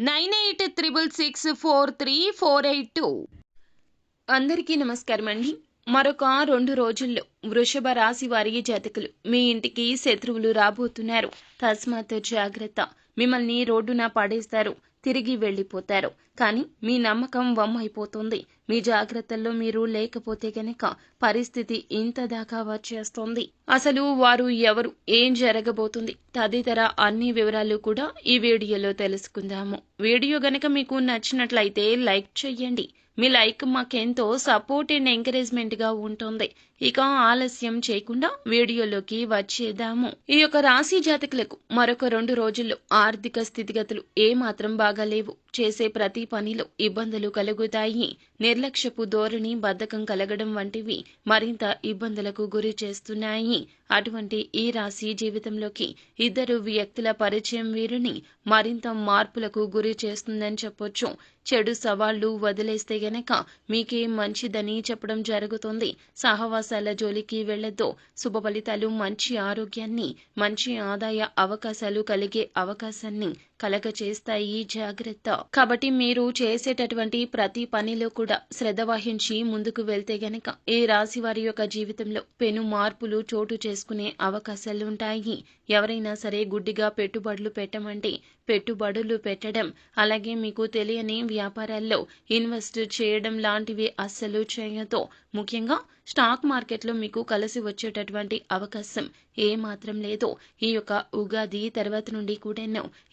nine eight triple six four three four eight two. అందరికీ నమస్కారం అండి మరొక రెండు రోజుల్లో వృషభ రాశి వారి జాతకులు మీ ఇంటికి శత్రువులు రాబోతున్నారు. తస్మాత్ జాగ్రత్త. మిమ్మల్ని రోడ్డున పడేస్తారు. తిరిగి వెళ్ళిపోతారు. కానీ మీ నమ్మకం వమ్మైపోతుంది. మీ జాగ్రత్తల్లో మీరు లేకపోతే గనక పరిస్థితి ఇంత దాకా వచ్చేస్తుంది. అసలు వారు ఎవరు? ఏం జరగబోతుంది? తదితర అన్ని వివరాలు కూడా ఈ వీడియోలో తెలుసుకుందాము. వీడియో గనక మీకు నచ్చినట్లయితే లైక్ చెయ్యండి. మీ లైక్ మాకెంతో సపోర్ట్ అండ్ ఎంకరేజ్మెంట్గా ఉంటుంది. ఇక ఆలస్యం చేయకుండా వీడియోలోకి వచ్చేద్దాము. ఈ యొక్క రాశి జాతకులకు మరొక రెండు రోజుల్లో ఆర్థిక స్థితిగతులు ఏమాత్రం బాగాలేవు. చేసే ప్రతి పనిలో ఇబ్బందులు కలుగుతాయి. నిర్లక్ష్యపు ధోరణి బద్ధకం కలగడం వంటివి మరింత ఇబ్బందులకు గురి చేస్తున్నాయి. అటువంటి ఈ రాశి జీవితంలోకి ఇద్దరు వ్యక్తుల పరిచయం వీరిని మరింత మార్పులకు గురి చేస్తుందని చెప్పొచ్చు. చెడు సవాళ్ళు వదిలేస్తే గనక మీకే మంచిదని చెప్పడం జరుగుతుంది. సహవాసాల జోలికి వెళ్ళొద్దు. శుభ ఫలితాలు మంచి ఆరోగ్యాన్ని మంచి ఆదాయ అవకాశాలు కలిగే అవకాశాన్ని కలగచేస్తాయి. జాగ్రత్త. కాబట్టి మీరు చేసేటటువంటి ప్రతి పనిలో కూడా శ్రద్ధ వహించి ముందుకు వెళ్తే గనక ఈ రాశి వారి యొక్క జీవితంలో పెను మార్పులు చోటు చేసుకునే అవకాశాలు ఉంటాయి. ఎవరైనా సరే గుడ్డిగా పెట్టుబడులు పెట్టమంటే పెట్టుబడులు పెట్టడం అలాగే మీకు తెలియని వ్యాపారాల్లో ఇన్వెస్ట్ చేయడం లాంటివి అస్సలు చేయతో ముఖ్యంగా స్టాక్ మార్కెట్లో మీకు కలిసి వచ్చేటటువంటి అవకాశం ఏ మాత్రం లేదు. ఈ యొక్క ఉగాది తర్వాత నుండి కూడా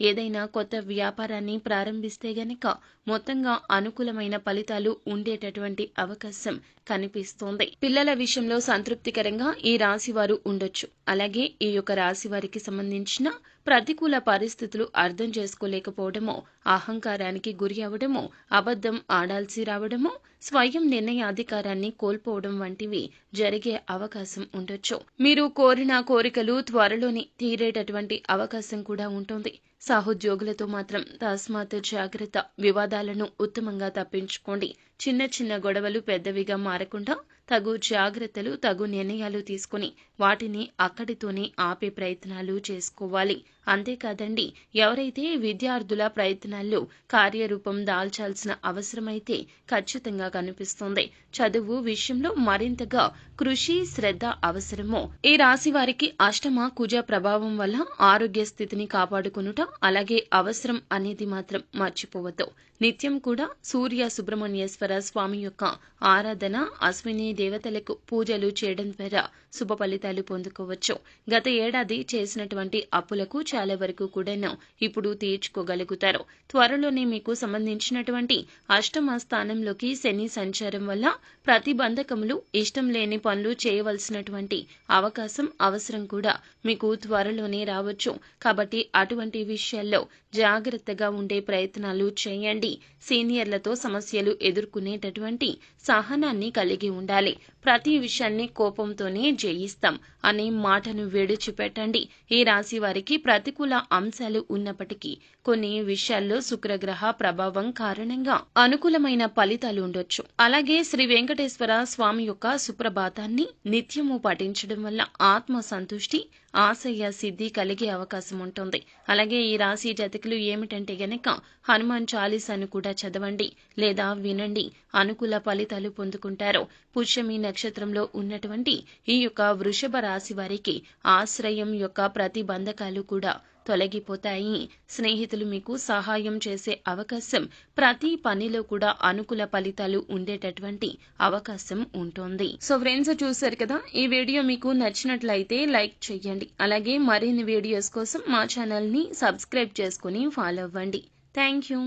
ఏదైనా కొత్త వ్యాపారాన్ని ప్రారంభిస్తే గనక మొత్తంగా అనుకూలమైన ఫలితాలు ఉండేటటువంటి అవకాశం కనిపిస్తోంది. పిల్లల విషయంలో సంతృప్తికరంగా ఈ రాశి వారు ఉండొచ్చు. అలాగే ఈ యొక్క రాశి వారికి సంబంధించిన ప్రతికూల పరిస్థితులు అర్థం చేసుకోలేకపోవడమో అహంకారానికి గురి అవడము అబద్ధం ఆడాల్సి రావడమో స్వయం నిర్ణయాధికారాన్ని కోల్పోవడం వంటి వంటివి జరిగే అవకాశం ఉండొచ్చు. మీరు కోరిన కోరికలు త్వరలోనే తీరేటటువంటి అవకాశం కూడా ఉంటుంది. సహోద్యోగులతో మాత్రం తస్మాత్ జాగ్రత్త వివాదాలను ఉత్తమంగా తప్పించుకోండి. చిన్న చిన్న గొడవలు పెద్దవిగా మారకుండా తగు జాగ్రత్తలు తగు నిర్ణయాలు తీసుకుని వాటిని అక్కడితోనే ఆపే ప్రయత్నాలు చేసుకోవాలి. అంతేకాదండి ఎవరైతే విద్యార్థుల ప్రయత్నాల్లో కార్యరూపం దాల్చాల్సిన అవసరమైతే ఖచ్చితంగా కనిపిస్తుంది. చదువు విషయంలో మరింతగా కృషి శ్రద్ధ అవసరమో ఈ రాశి వారికి అష్టమ కుజ ప్రభావం వల్ల ఆరోగ్య స్థితిని కాపాడుకునుట అలాగే అవసరం అనేది మాత్రం మర్చిపోవద్దు. నిత్యం కూడా సూర్య సుబ్రహ్మణ్యేశ్వర స్వామి యొక్క ఆరాధన అశ్విని దేవతలకు పూజలు చేయడం ద్వారా శుభ ఫలితాలు పొందుకోవచ్చు. గత ఏడాది చేసినటువంటి అప్పులకు చాలా వరకు కూడాను ఇప్పుడు తీర్చుకోగలుగుతారు. త్వరలోనే మీకు సంబంధించినటువంటి అష్టమ స్థానంలోకి శని సంచారం వల్ల ప్రతిబంధకములు ఇష్టం లేని పనులు చేయవలసినటువంటి అవకాశం అవసరం కూడా మీకు త్వరలోనే రావచ్చు. కాబట్టి అటువంటి విషయాల్లో జాగ్రత్తగా ఉండే ప్రయత్నాలు చేయండి. సీనియర్లతో సమస్యలు ఎదుర్కొనేటటువంటి సహనాన్ని కలిగి ఉండాలి. ప్రతి విషయాన్ని కోపంతోనే జయిస్తాం అనే మాటను విడిచిపెట్టండి. ఈ రాశి వారికి ప్రతికూల అంశాలు ఉన్నప్పటికీ కొన్ని విషయాల్లో శుక్రగ్రహ ప్రభావం కారణంగా అనుకూలమైన ఫలితాలు ఉండొచ్చు. అలాగే శ్రీ వెంకటేశ్వర స్వామి యొక్క సుప్రభాతాన్ని నిత్యము పఠించడం వల్ల ఆత్మ సంతుష్టి ఆశయ సిద్ధి కలిగే అవకాశం ఉంటుంది. అలాగే ఈ రాశి జాతకులు ఏమిటంటే గనక హనుమాన్ చాలీసాను కూడా చదవండి లేదా వినండి. అనుకూల ఫలితాలు పొందుకుంటారు. పుష్యమి నక్షత్రంలో ఉన్నటువంటి ఈ యొక్క వృషభ రాశి వారికి ఆశ్రయం యొక్క ప్రతిబంధకాలు కూడా తొలగిపోతాయి. స్నేహితులు మీకు సహాయం చేసే అవకాశం ప్రతి పనిలో కూడా అనుకూల ఫలితాలు ఉండేటటువంటి అవకాశం ఉంటుంది. సో ఫ్రెండ్స్ చూసారు కదా? ఈ వీడియో మీకు నచ్చినట్లయితే లైక్ చేయండి అలాగే మరిన్ని వీడియోస్ కోసం మా ఛానల్ని సబ్స్క్రైబ్ చేసుకుని ఫాలో అవ్వండి. Thank you.